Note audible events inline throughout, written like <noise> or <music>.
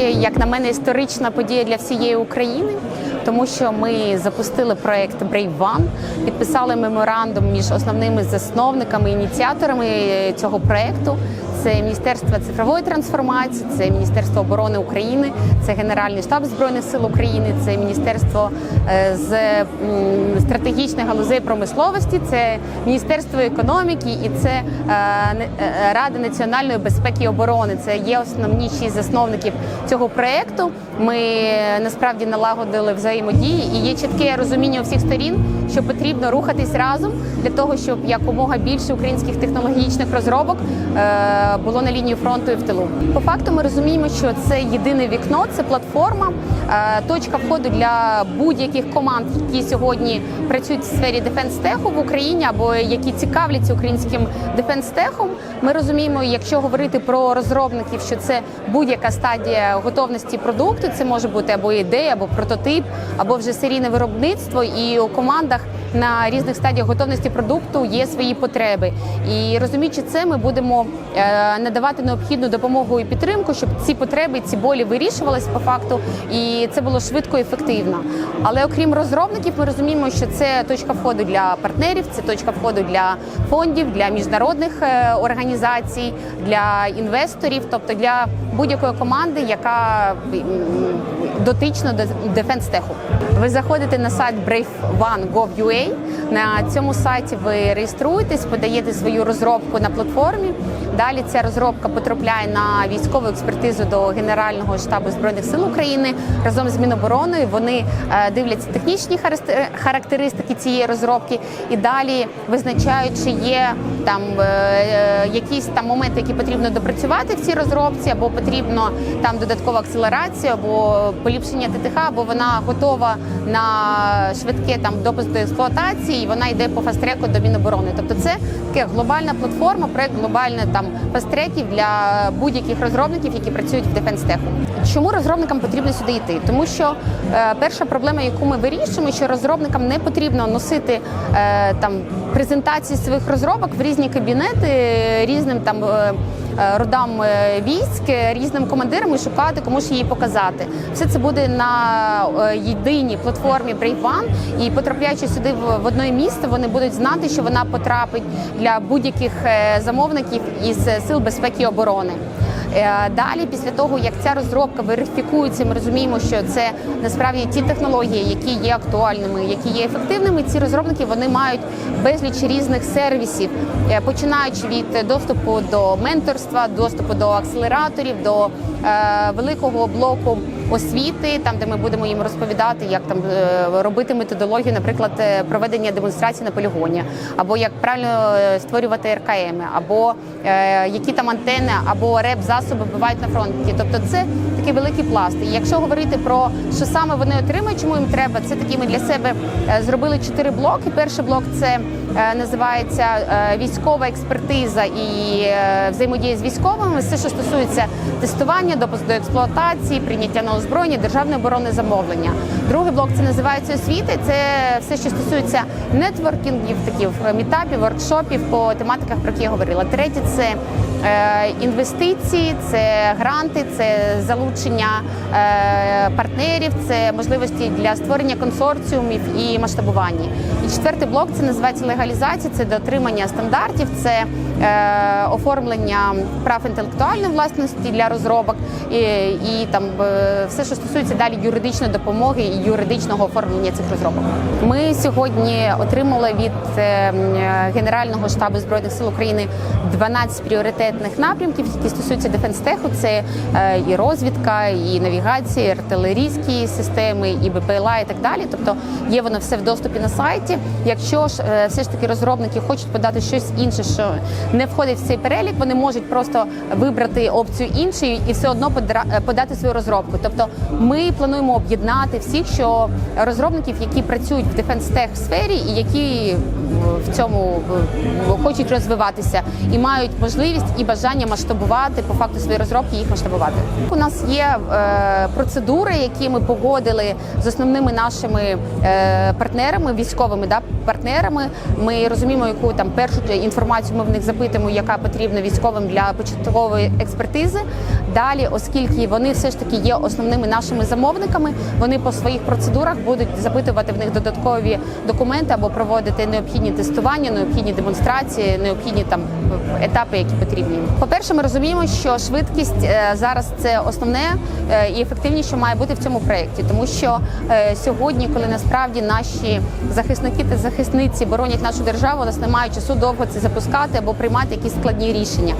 Насправді, як на мене, історична подія для всієї України, тому що ми запустили проект Brave One, підписали меморандум між основними засновниками ініціаторами цього проекту. Це Міністерство цифрової трансформації, це Міністерство оборони України, це Генеральний штаб збройних сил України, це Міністерство е, з стратегічних галузей промисловості, це Міністерство економіки і це е, е, Рада національної безпеки і оборони. Це є основні шість засновників цього проекту. Ми насправді налагодили взаємодії і є чітке розуміння у всіх сторін, що потрібно рухатись разом для того, щоб якомога більше українських технологічних розробок е, було на лінії фронту і в тилу. По факту ми розуміємо, що це єдине вікно, це платформа, точка входу для будь-яких команд, які сьогодні працюють в сфері дефенс-теху в Україні або які цікавляться українським дефенс-техом. Ми розуміємо, якщо говорити про розробників, що це будь-яка стадія готовності продукту, це може бути або ідея, або прототип, або вже серійне виробництво, і у командах на різних стадіях готовності продукту є свої потреби. І розуміючи це, ми будемо е, надавати необхідну допомогу і підтримку, щоб ці потреби, ці болі вирішувалися по факту, і це було швидко і ефективно. Але окрім розробників, ми розуміємо, що це точка входу для партнерів, це точка входу для фондів, для міжнародних е, організацій, для інвесторів, тобто для будь-якої команди, яка дотична до дефенс-теху. Ви заходите на сайт brave1.gov.ua. На цьому сайті ви реєструєтесь, подаєте свою розробку на платформі. Далі ця розробка потрапляє на військову експертизу до Генерального штабу збройних сил України разом з Мінобороною. Вони е, дивляться технічні характе- характеристики цієї розробки і далі визначають, чи є там е, е, якісь там моменти, які потрібно допрацювати в цій розробці, або потрібно там додаткова акселерація, або поліпшення ТТХ, або вона готова на швидке там допуск до експлуатації, і вона йде по фасттреку до Міноборони. Тобто це таке глобальна платформа, проект глобальна там фастреків для будь-яких розробників, які працюють в дефенс-теху. Чому розробникам потрібно сюди йти? Тому що е, перша проблема, яку ми вирішуємо, що розробникам не потрібно носити е, там презентації своїх розробок в різні кабінети різним там. е, е, Родам е, військ різним командирам і шукати, кому ж її показати. Все це буде на е, єдиній платформі Brave One, і потрапляючи сюди в, одне місце, вони будуть знати, що вона потрапить для будь-яких замовників із сил безпеки і оборони. Е, Далі, після того як ця розробка верифікується, ми розуміємо, що це насправді ті технології, які є актуальними, які є ефективними. Ці розробники вони мають безліч різних сервісів, е, починаючи від доступу до менторства, доступу до акселераторів, до е, великого блоку освіти, там де ми будемо їм розповідати, як там е, робити методологію, наприклад, е, проведення демонстрації на полігоні, або як правильно е, створювати РКМ, або е, які там антени, або реп засоби бувають на фронті. Тобто це такий великий пласт. І якщо говорити про що саме вони отримують, чому їм треба, це такі ми для себе зробили чотири блоки. Перший блок це е, називається е, військова експертиза і е, взаємодія з військовими. Все, що стосується тестування, допуск до експлуатації, прийняття на озброєння, державне оборонне замовлення. Другий блок це називається освіти. Це все, що стосується нетворкінгів, таких мітапів, воркшопів по тематиках, про які я говорила. Третє це е, інвестиції, це гранти, це залучення е, партнерів, це можливості для створення консорціумів і масштабування. І четвертий блок це називається легалізація, це дотримання стандартів, це е, оформлення прав інтелектуальної власності для розробок і, і там е, все, що стосується далі юридичної допомоги і юридичного оформлення цих розробок. Ми сьогодні отримали від е, е, Генерального штабу збройних сил України 12 пріоритетних напрямків, які стосуються дефенс-теху. Це і розвідка, і навігація, і артилерійські системи, і БПЛА, і так далі. Тобто є воно все в доступі на сайті. Якщо ж все ж таки розробники хочуть подати щось інше, що не входить в цей перелік, вони можуть просто вибрати опцію іншої і все одно подати свою розробку. Тобто ми плануємо об'єднати всіх, що розробників, які працюють в дефенс-тех сфері і які в цьому е, хочуть розвиватися і мають можливість і бажання масштабувати по факту свої розробки, їх масштабувати. У нас є е, процедури, які ми погодили з основними нашими е, партнерами, військовими да, партнерами. Ми розуміємо, яку там першу інформацію ми в них запитуємо, яка потрібна військовим для початкової експертизи. Далі, оскільки вони все ж таки є основними нашими замовниками, вони по своїх процедурах будуть запитувати в них додаткові документи або проводити необхідні тестування, необхідні демонстрації, необхідні там етапи, які потрібні. По перше, ми розуміємо, що швидкість е, зараз це основне е, і ефективніше що має бути в цьому проєкті, тому що е, сьогодні, коли насправді наші захисники та захисниці боронять нашу державу, у нас немає часу довго це запускати або приймати якісь складні рішення.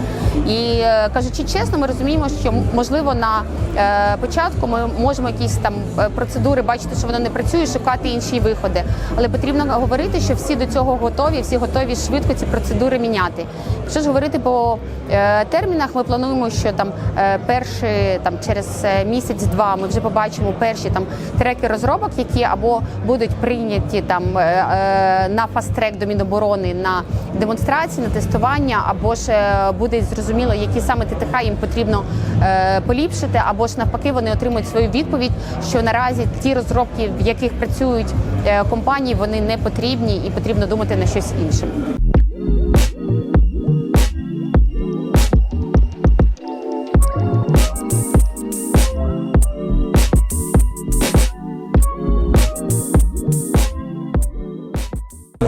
І кажучи чесно, ми розуміємо, що м- можливо на е, початку ми можемо якісь там е, процедури бачити, що воно не працює, шукати інші виходи. Але потрібно говорити, що всі до цього готові, всі готові швидко ці процедури міняти. Якщо ж говорити по е, термінах, ми плануємо, що там перший там через місяць-два ми вже побачимо перші там треки розробок, які або будуть прийняті там на фаст-трек до Міноборони на демонстрації, на тестування, або ж буде зрозуміло, які саме ТТХ їм потрібно поліпшити, або ж навпаки вони отримують свою відповідь, що наразі ті розробки, в яких працюють е, компанії, вони не потрібні і потрібно думати на щось інше.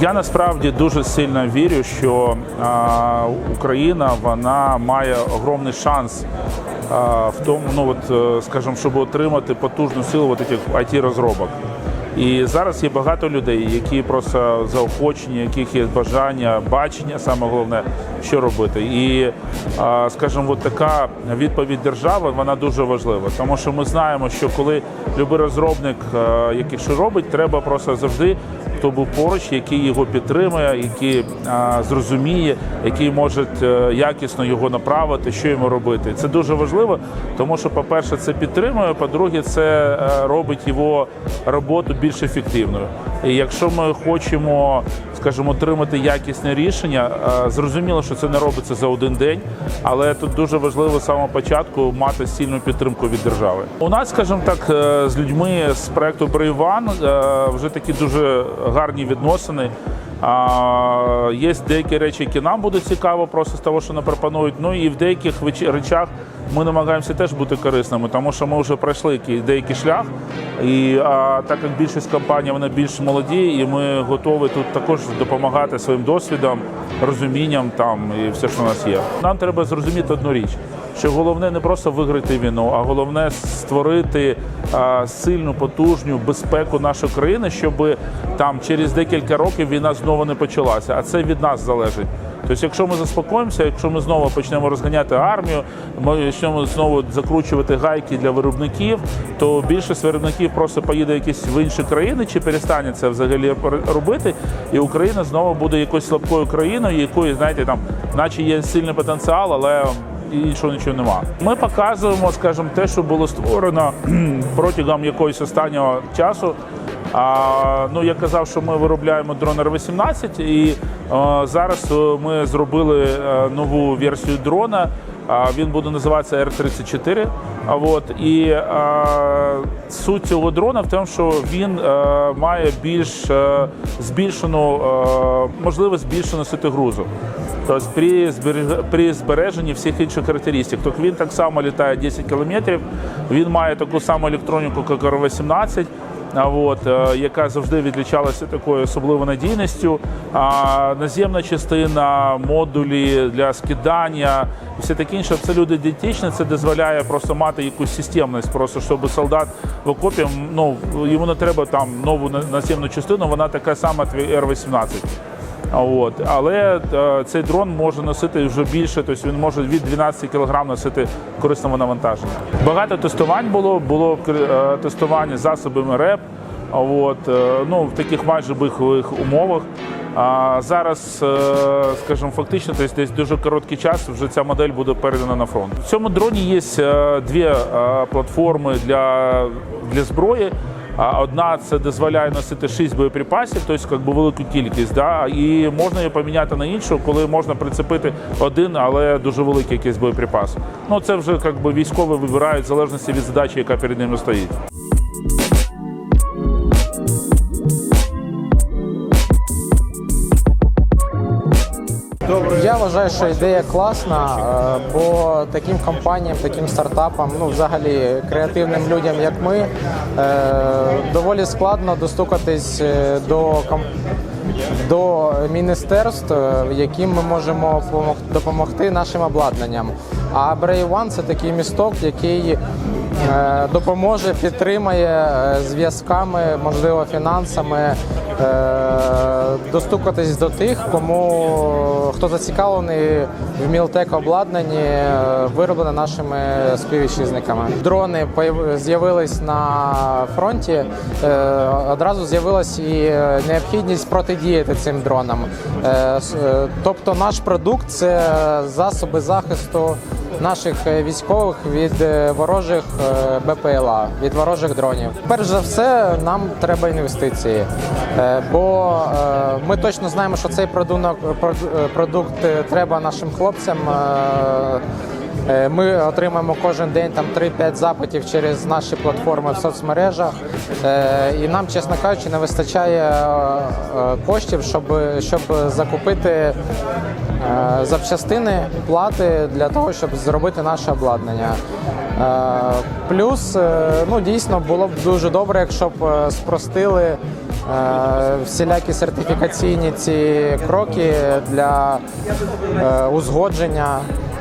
Я насправді дуже сильно вірю, що Україна вона має огромний шанс в тому, ну от е, скажімо, щоб отримати потужну силу от цих it розробок. І зараз є багато людей, які просто заохочені, яких є бажання, бачення, саме головне, що робити. І, скажімо, от така відповідь держави вона дуже важлива, тому що ми знаємо, що коли любий розробник, який що робить, треба просто завжди хто був поруч, який його підтримує, який зрозуміє, який може е, якісно його направити, що йому робити. Це дуже важливо, тому що, по-перше, це підтримує. По-друге, це е, робить його роботу більш ефективною. І якщо ми хочемо, скажімо, отримати якісне рішення, е, зрозуміло, що це не робиться за один день, але тут дуже важливо з самого початку мати сильну підтримку від держави. У нас, скажімо так, е, з людьми з проекту Брейван вже такі дуже гарні відносини. Є деякі речі, які нам будуть цікаво, просто з того, що нам пропонують. Ну і в деяких речах ми намагаємося теж бути корисними, тому що ми вже пройшли який- деякий шлях. І а, так як більшість компаній вони більш молоді, і ми готові тут також допомагати своїм досвідом, розумінням там і все, що у нас є. Нам треба зрозуміти одну річ. Що головне не просто виграти війну, а головне створити а, сильну, потужну безпеку нашої країни, щоб там через декілька років війна знову не почалася. А це від нас залежить. Тобто, якщо ми заспокоїмося, якщо ми знову почнемо розганяти армію, ми почнемо знову закручувати гайки для виробників, то більшість виробників просто поїде якісь в інші країни чи перестане це взагалі робити, і Україна знову буде якоюсь слабкою країною, якої знаєте, там, наче є сильний потенціал, але і іншого нічого нема. Ми показуємо, скажімо, те, що було створено <clears throat> протягом якогось останнього часу. А, ну, я казав, що ми виробляємо дрон Р-18, і е, зараз е, ми зробили е, нову версію дрона. А, він буде називатися Р-34. А, от, і е, суть цього дрона в тому, що він е, має більш е, збільшену е, можливість більше носити грузу. Тобто при, зберег- при збереженні всіх інших характеристик. Тобто він так само літає 10 кілометрів, він має таку саму електроніку, як Р-18. От е, яка завжди відлічалася такою особливою надійністю. А наземна частина, модулі для скидання все таке інше це люди ідентичне. Це дозволяє просто мати якусь системність, просто щоб солдат в окопі ну йому не треба там нову на- наземну частину, вона така сама твій Р-18. От. Але е, цей дрон може носити вже більше, тобто він може від 12 кг носити корисного навантаження. Багато тестувань було, було е, тестування засобами РЕП, от, е, ну, в таких майже бихових умовах. А зараз, скажімо, фактично, тобто десь дуже короткий час вже ця модель буде передана на фронт. В цьому дроні є дві платформи для, для зброї. Одна це дозволяє носити 6 боєприпасів, тобто як би, велику кількість. Да? І можна її поміняти на іншу, коли можна прицепити один, але дуже великий якийсь боєприпас. Ну це вже як би, військові вибирають в залежності від задачі, яка перед ними стоїть. Я вважаю, що ідея класна, е, бо таким компаніям, таким стартапам, ну взагалі креативним людям, як ми, е, доволі складно достукатись е, до до міністерств, яким ми можемо помог- допомогти нашим обладнанням. А Brave One – це такий місток, який допоможе, підтримає е, зв'язками, можливо, фінансами е, достукатись до тих, кому хто зацікавлений в мілтек обладнанні, е, вироблене нашими співвітчизниками. Дрони з'явились на фронті. е, Одразу з'явилась і е, необхідність протидіяти цим дронам. Е, е, Тобто, наш продукт це засоби захисту наших е, військових від е, ворожих е, БПЛА, від ворожих дронів. Перш за все, нам треба інвестиції, бо ми точно знаємо, що цей продукт треба нашим хлопцям. Ми отримаємо кожен день там 3-5 запитів через наші платформи в соцмережах. І нам, чесно кажучи, не вистачає коштів, щоб, щоб закупити запчастини, плати для того, щоб зробити наше обладнання. Е, Плюс, е, ну дійсно було б дуже добре, якщо б е, спростили е, всілякі сертифікаційні ці кроки для е, узгодження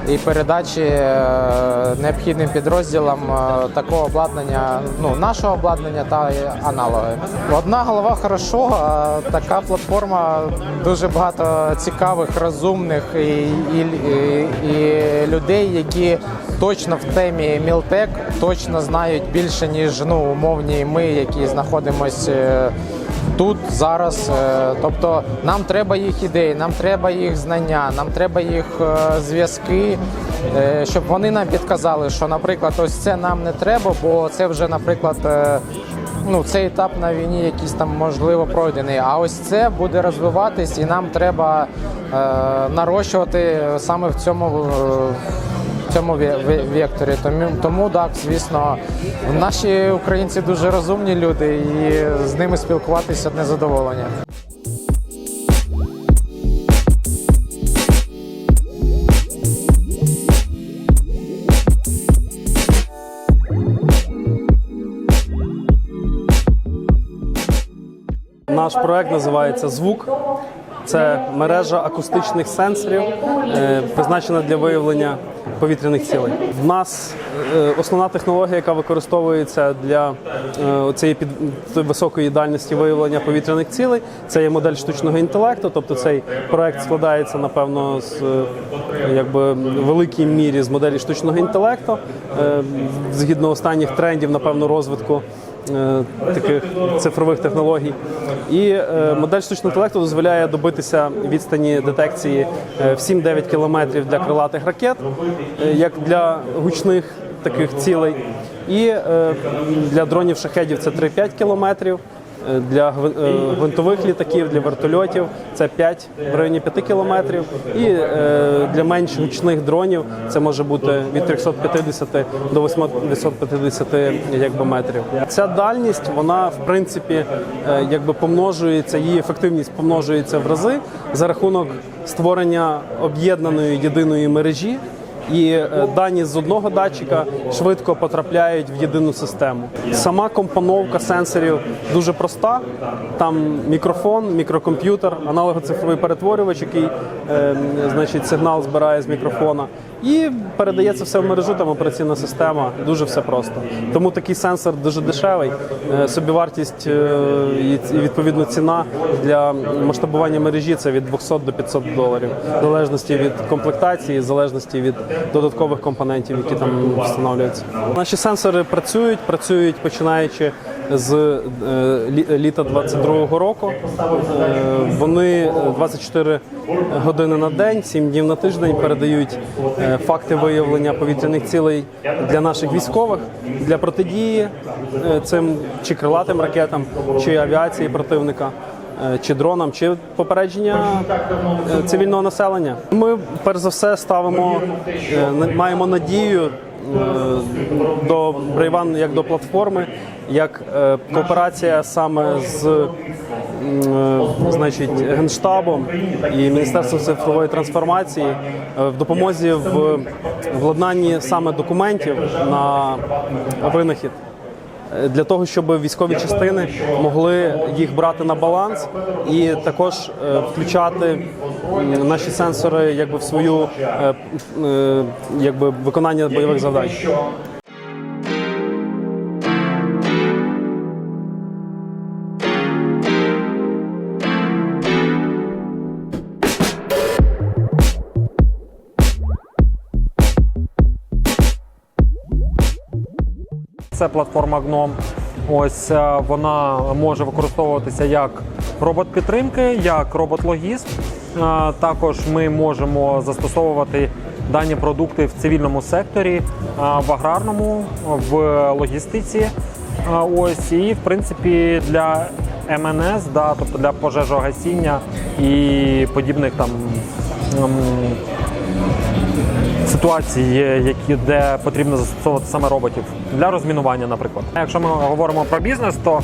і передачі е, необхідним підрозділам е, такого обладнання, ну нашого обладнання та аналоги. Одна голова хорошо, а така платформа дуже багато цікавих, розумних і, і, і, і людей, які точно в темі Мілтек точно знають більше ніж ну умовні ми, які знаходимося. Тут зараз, Е, тобто нам треба їх ідеї, нам треба їх знання, нам треба їх е, зв'язки, е, щоб вони нам підказали, що, наприклад, ось це нам не треба, бо це вже, наприклад, ну цей етап на війні якийсь там можливо пройдений. А ось це буде розвиватись, і нам треба нарощувати саме в цьому. Цьому ве- ве- векторі. Тому, тому так, звісно, наші українці дуже розумні люди, і з ними спілкуватися одне задоволення. Наш проект називається Звук. Це мережа акустичних сенсорів, е, призначена для виявлення повітряних цілей. В нас е, основна технологія, яка використовується для е, цієї високої дальності виявлення повітряних цілей, це є модель штучного інтелекту. Тобто цей проект складається напевно з якби великій мірі з моделі штучного інтелекту, згідно останніх трендів, напевно, розвитку таких цифрових технологій. І е, модель штучного інтелекту дозволяє добитися відстані детекції е, в 7-9 кілометрів для крилатих ракет, е, як для гучних таких цілей. І е, для дронів шахедів це 3-5 кілометрів. Е, Для е, гвинтових літаків, для вертольотів це 5 в районі 5 кілометрів. І е, для менш гучних дронів це може бути від 350 до 850 якби, метрів. Ця дальність, вона в принципі якби помножується, її ефективність помножується в рази за рахунок створення об'єднаної єдиної мережі і е, дані з одного датчика швидко потрапляють в єдину систему. Сама компоновка сенсорів дуже проста. Там мікрофон, мікрокомп'ютер, аналогоцифровий перетворювач, який значить, сигнал збирає з мікрофона. І передається все в мережу, там операційна система. Дуже все просто. Тому такий сенсор дуже дешевий. Е, Собівартість е, і відповідно ціна для масштабування мережі це від 200 до 500 доларів, в залежності від комплектації, в залежності від додаткових компонентів, які там встановлюються. Наші сенсори працюють, працюють починаючи з е, лі- літа 22-го року. Е, Вони 24 години. на день, 7 днів на тиждень передають е, факти виявлення повітряних цілей для наших військових для протидії цим чи крилатим ракетам, чи авіації противника. Чи дронам, чи попередження цивільного населення. Ми перш за все ставимо, маємо надію до Брейван як до платформи, як е, кооперація саме з е, значить, Генштабом і Міністерством цифрової трансформації е, в допомозі в владнанні саме документів на винахід. Для того щоб військові частини могли їх брати на баланс і також е, включати наші сенсори якби в свою е, е, якби виконання бойових завдань. Це платформа GNOME. Ось е, вона може використовуватися як робот підтримки, як робот-логіст. Е, Також ми можемо застосовувати дані продукти в цивільному секторі, е, в аграрному, в логістиці. Ось і в принципі для МНС, да, тобто для пожежогасіння і подібних там. Ситуації, які де потрібно застосовувати саме роботів для розмінування, наприклад. Якщо ми говоримо про бізнес, то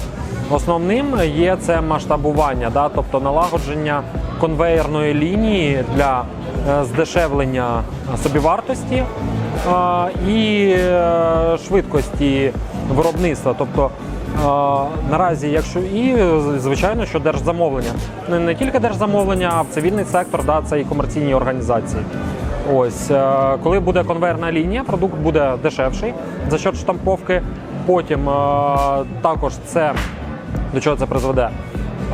основним є це масштабування, да, тобто налагодження конвейерної лінії для е, здешевлення собівартості і е, швидкості виробництва. Тобто е, наразі, якщо і звичайно, що держзамовлення, не, тільки держзамовлення, а цивільний сектор, да, це і комерційні організації. Ось е, коли буде конвейерна лінія, продукт буде дешевший за счет штамповки. Потім е, також це до чого це призведе.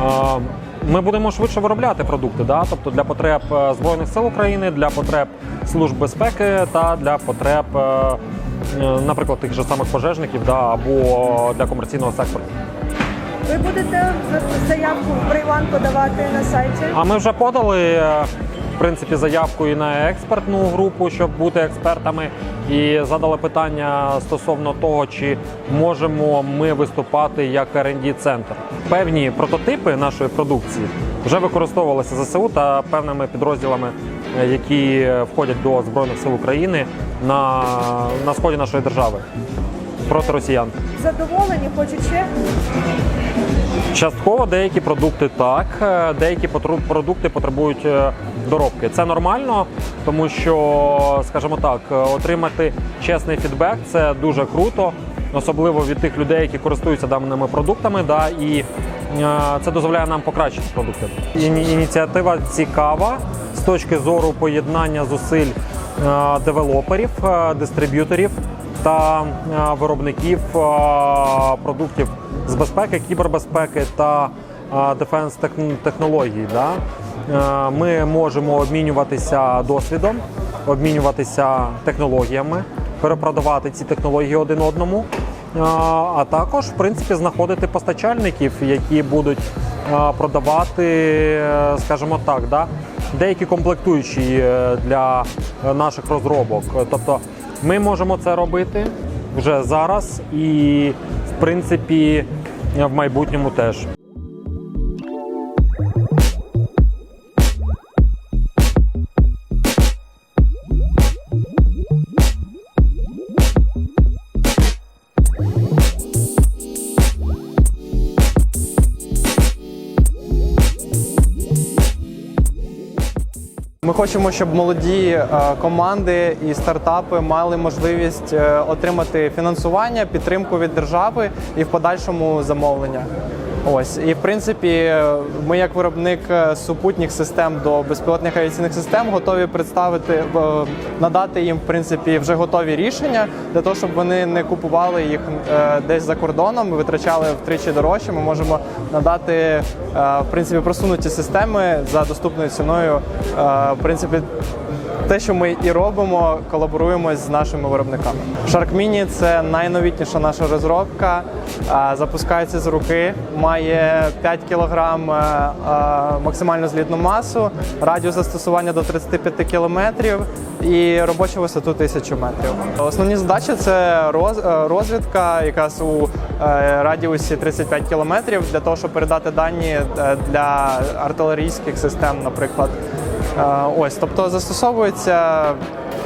Е, Ми будемо швидше виробляти продукти, да? тобто для потреб Збройних сил України, для потреб служб безпеки та для потреб, наприклад, тих же самих пожежників да? або для комерційного сектору. Ви будете заявку в Брейван подавати на сайті? А ми вже подали в принципі заявку і на експертну групу, щоб бути експертами, і задали питання стосовно того, чи можемо ми виступати як rd центр. Певні прототипи нашої продукції вже використовувалися ЗСУ та певними підрозділами, е, які входять до збройних сил України на, на сході нашої держави проти росіян. Задоволені, хочуть ще? Частково деякі продукти так, е, деякі продукти потребують е, доробки. Це нормально, тому що, скажімо так, отримати чесний фідбек це дуже круто, особливо від тих людей, які користуються даними продуктами. Да, і е, це дозволяє нам покращити продукти. Іні- Ініціатива цікава з точки зору поєднання зусиль е, девелоперів, е, дистриб'юторів та виробників продуктів з безпеки, кібербезпеки та дефенс технологій. Да? Е, Ми можемо обмінюватися досвідом, обмінюватися технологіями, перепродавати ці технології один одному. Е, А також, в принципі, знаходити постачальників, які будуть е, продавати, скажімо так, да, деякі комплектуючі для наших розробок. Тобто ми можемо це робити вже зараз і, в принципі, в майбутньому теж. Хочемо, щоб молоді е, команди і стартапи мали можливість е, отримати фінансування, підтримку від держави і в подальшому замовлення. Ось і в принципі, ми, як виробник е, супутніх систем до безпілотних авіаційних систем, готові представити е, надати їм в принципі вже готові рішення для того, щоб вони не купували їх е, десь за кордоном, витрачали втричі дорожче. Ми можемо надати в принципі просунуті системи за доступною ціною. В принципі, те, що ми і робимо, колаборуємо з нашими виробниками. Shark Mini – це найновітніша наша розробка. Запускається з руки, має 5 кг максимальну злітну масу, радіус застосування до 35 км і робочу висоту 1000 метрів. Основні задачі це е, розвідка, якраз у е, радіусі 35 км для того, щоб передати дані е, для артилерійських систем, наприклад. Е, Ось, тобто застосовується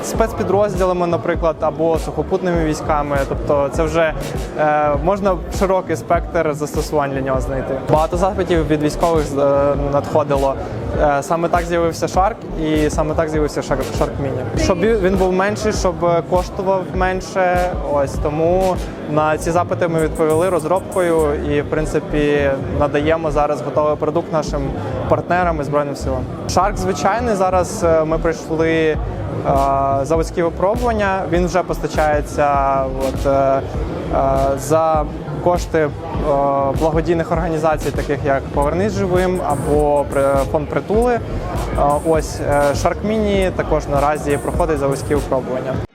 спецпідрозділами, наприклад, або сухопутними військами. Тобто, це вже е, можна широкий спектр застосувань для нього знайти. Багато запитів від військових е, надходило. Е, саме так з'явився Shark і саме так з'явився Shark Mini. Щоб він був менший, щоб коштував менше. Ось тому на ці запити ми відповіли розробкою і, в принципі, надаємо зараз готовий продукт нашим партнерам і збройним силам. Shark звичайний зараз е, ми пройшли е, заводські випробування. Він вже постачається от, е, е, за кошти е, благодійних організацій, таких як Повернись живим або фонд притули. Е, Ось Шаркміні також наразі проходить заводські випробування.